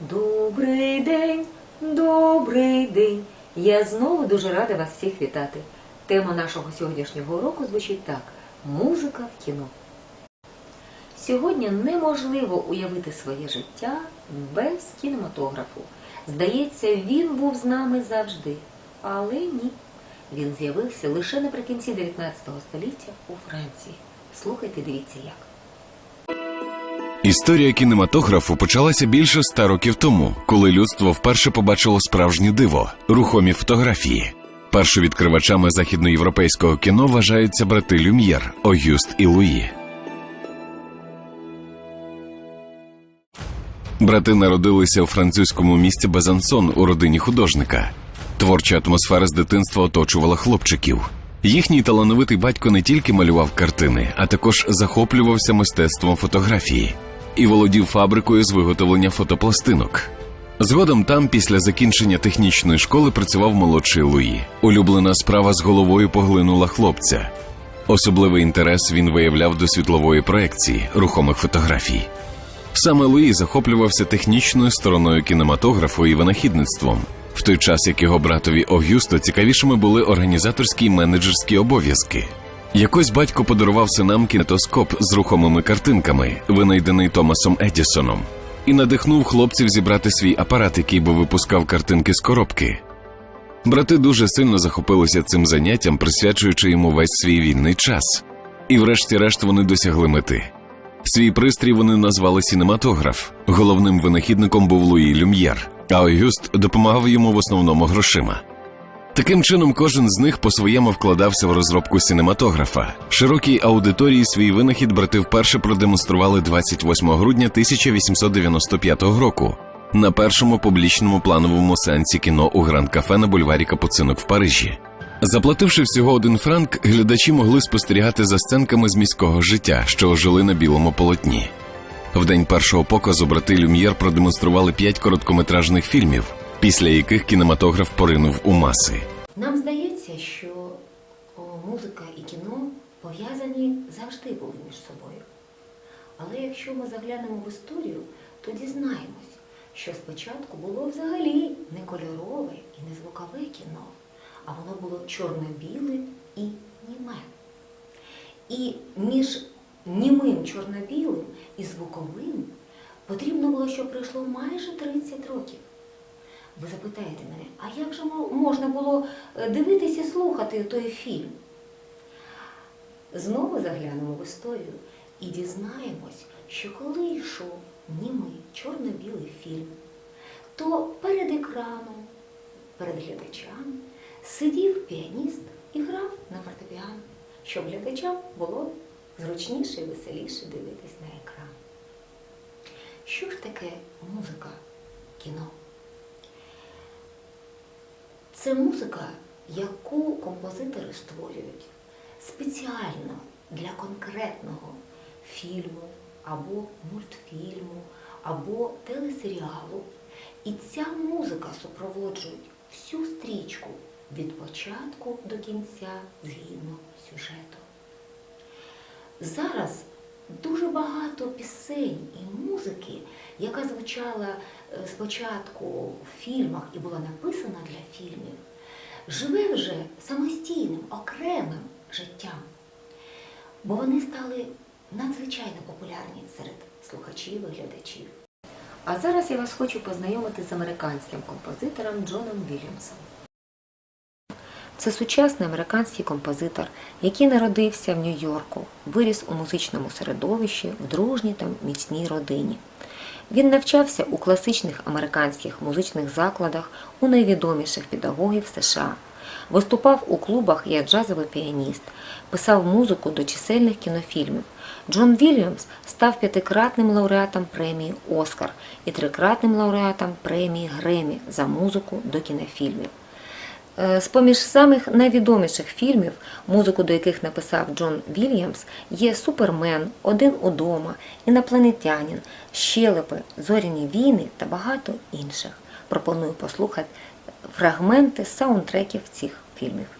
Добрий день, добрий день. Я знову дуже рада вас всіх вітати. Тема нашого сьогоднішнього уроку звучить так: музика в кіно. Сьогодні неможливо уявити своє життя без кінематографу. Здається, він був з нами завжди. Але ні. Він з'явився лише наприкінці 19 століття у Франції. Слухайте, дивіться як. Історія кінематографу почалася більше ста років тому, коли людство вперше побачило справжнє диво рухомі фотографії. Першовідкривачами західноєвропейського кіно вважаються брати Люм'єр, Огюст і Луї. Брати народилися у французькому місті Безансон у родині художника. Творча атмосфера з дитинства оточувала хлопчиків. Їхній талановитий батько не тільки малював картини, а також захоплювався мистецтвом фотографії і володів фабрикою з виготовлення фотопластинок. Згодом там, після закінчення технічної школи, працював молодший Луї. Улюблена справа з головою поглинула хлопця. Особливий інтерес він виявляв до світлової проекції рухомих фотографій. Саме Луї захоплювався технічною стороною кінематографу і винахідництвом, в той час як його братові Огюсто цікавішими були організаторські і менеджерські обов'язки. Якось батько подарував синам кінетоскоп з рухомими картинками, винайдений Томасом Едісоном, і надихнув хлопців зібрати свій апарат, який би випускав картинки з коробки. Брати дуже сильно захопилися цим заняттям, присвячуючи йому весь свій вільний час. І врешті-решт вони досягли мети. Свій пристрій вони назвали сінематограф. Головним винахідником був Луї Люм'єр, а Огюст допомагав йому в основному грошима. Таким чином, кожен з них по-своєму вкладався в розробку синематографа. Широкій аудиторії свій винахід брати вперше продемонстрували 28 грудня 1895 року на першому публічному плановому сеансі кіно у Гранд Кафе на бульварі Капуцинок в Парижі. Заплативши всього один франк, глядачі могли спостерігати за сценками з міського життя, що ожили на білому полотні. В день першого показу брати Люм'єр продемонстрували п'ять короткометражних фільмів, після яких кінематограф поринув у маси. Нам здається, що музика і кіно пов'язані завжди були між собою. Але якщо ми заглянемо в історію, то дізнаємось, що спочатку було взагалі не кольорове і не звукове кіно, а воно було чорно-біле і німе. І між німим чорно-білим і звуковим потрібно було, щоб пройшло майже 30 років. Ви запитаєте мене, а як же можна було е, дивитися і слухати той фільм? Знову заглянемо в історію і дізнаємось, що коли йшов німий чорно-білий фільм, то перед екраном, перед глядачами сидів піаніст і грав на фортепіано, щоб глядачам було зручніше і веселіше дивитись на екран. Що ж таке музика, кіно? Це музика, яку композитори створюють спеціально для конкретного фільму або мультфільму, або телесеріалу. І ця музика супроводжує всю стрічку від початку до кінця згідно сюжету. Зараз дуже багато пісень і музики, яка звучала е, спочатку в фільмах і була написана для фільмів, живе вже самостійним, окремим життям. Бо вони стали надзвичайно популярні серед слухачів і глядачів. А зараз я вас хочу познайомити з американським композитором Джоном Вільямсом. Це сучасний американський композитор, який народився в Нью-Йорку, виріс у музичному середовищі в дружній та міцній родині. Він навчався у класичних американських музичних закладах у найвідоміших педагогів США, виступав у клубах як джазовий піаніст, писав музику до чисельних кінофільмів. Джон Вільямс став п'ятикратним лауреатом премії Оскар і трикратним лауреатом премії Гремі за музику до кінофільмів. Е, З-поміж самих найвідоміших фільмів, музику до яких написав Джон Вільямс, є Супермен, Один удома, Інопланетянин, Щелепи, Зоряні війни та багато інших. Пропоную послухати фрагменти саундтреків цих фільмів.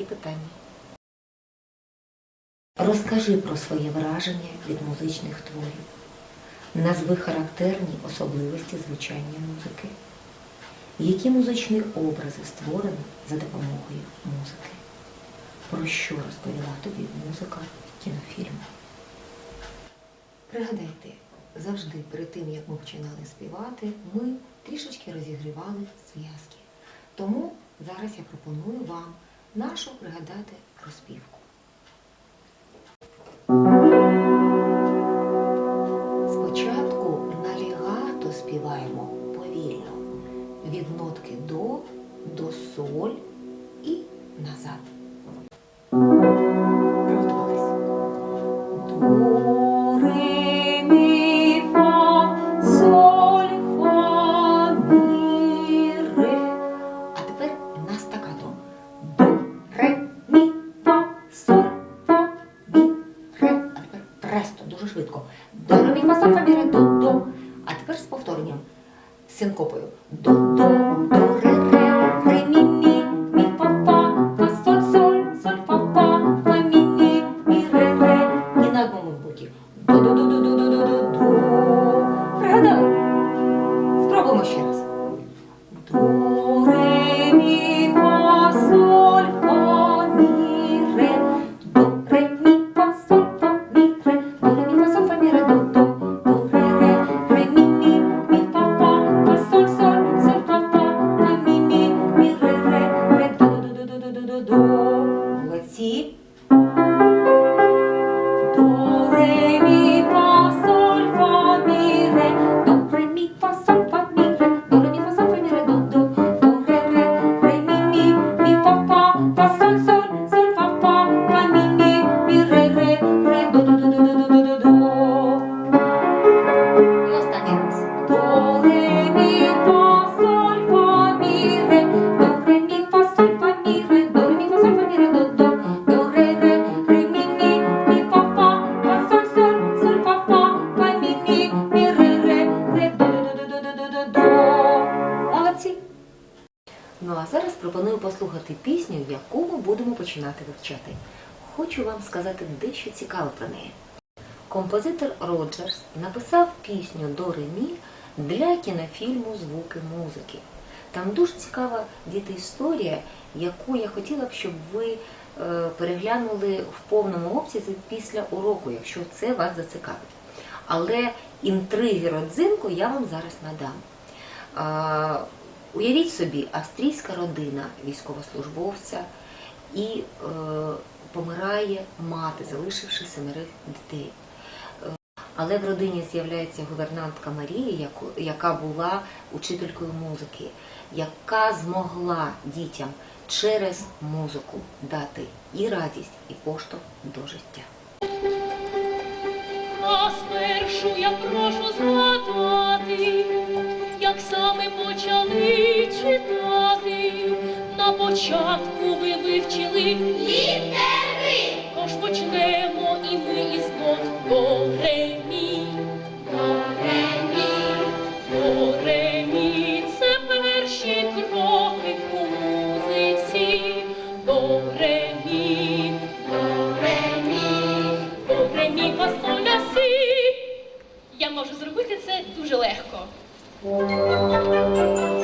такі питання. Розкажи про своє враження від музичних творів. Назви характерні особливості звучання музики. Які музичні образи створені за допомогою музики? Про що розповіла тобі музика кінофільму? Пригадайте, завжди перед тим, як ми починали співати, ми трішечки розігрівали зв'язки. Тому зараз я пропоную вам нашу пригадати розпівку. швидко. вас, Фаміри, Ду. до-до. А тепер з повторенням. Синкопою. До-до. пісню, яку ми будемо починати вивчати. Хочу вам сказати дещо цікаве про неї. Композитор Роджерс написав пісню до Ремі для кінофільму Звуки музики. Там дуже цікава діти історія, яку я хотіла б, щоб ви е, переглянули в повному обсязі після уроку, якщо це вас зацікавить. Але інтриги родзинку я вам зараз надам. Уявіть собі, австрійська родина військовослужбовця і е, помирає мати, залишивши семерих дітей. Е, але в родині з'являється гувернантка Марія, яка була учителькою музики, яка змогла дітям через музику дати і радість, і поштовх до життя. Вас першу я прошу згадати саме почали читати. На початку ви вивчили літери. Тож почнемо і ми із нот до ре, мі. Це перші кроки в музиці. До ре, мі. До ре, мі. Я можу зробити це дуже легко. Thank you.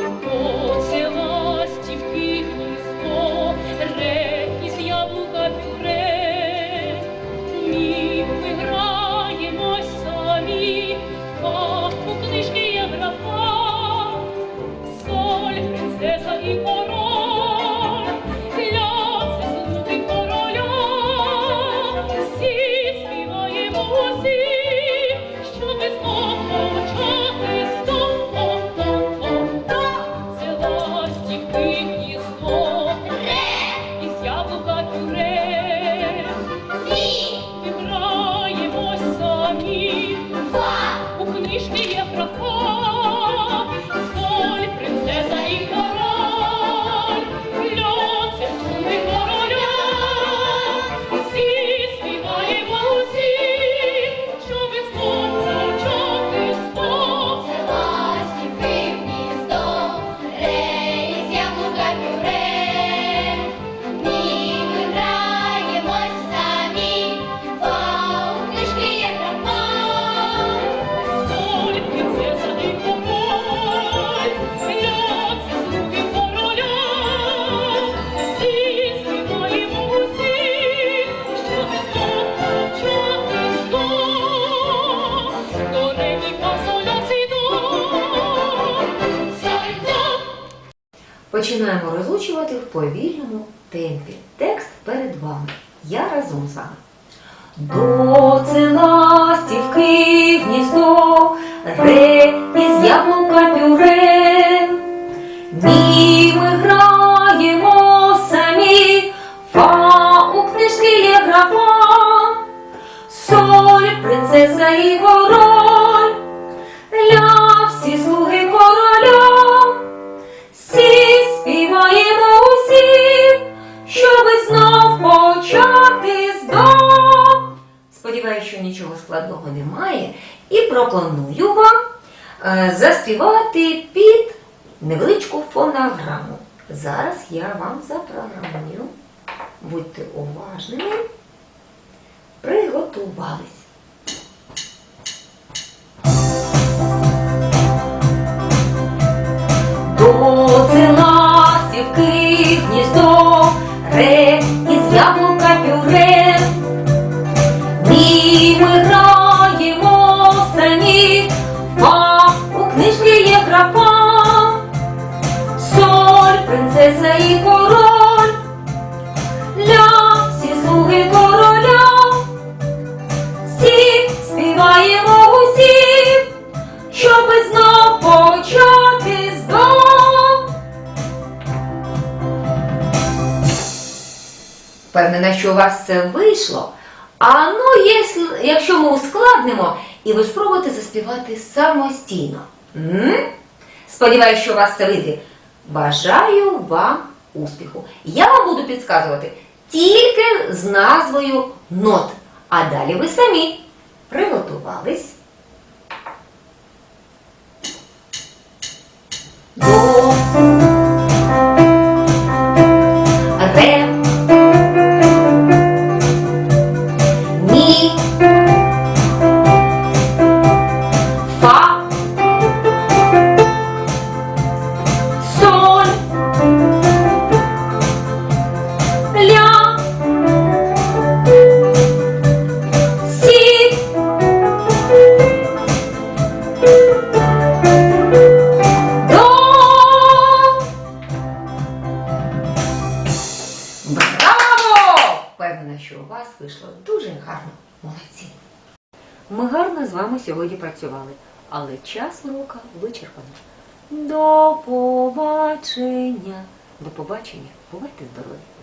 Починаємо розучувати в повільному темпі. Текст перед вами. Я разом з вами. До це ластівки гніздо, ре із яблука пюре. Мі ми граємо самі, фа у книжки є графа, соль, принцеса і король, складного немає, і пропоную вам е, заспівати під невеличку фонограму. Зараз я вам запрограмую. Будьте уважними. Приготувались. Впевнена, що у вас це вийшло. А ну, якщо, ми ускладнимо, і ви спробуєте заспівати самостійно. М? Сподіваюсь, що у вас це вийде. Бажаю вам успіху. Я вам буду підказувати тільки з назвою нот. А далі ви самі приготувались. До. Вийшло дуже гарно. Молодці. Ми гарно з вами сьогодні працювали, але час урока вичерпано. До побачення. До побачення. Бувайте здорові!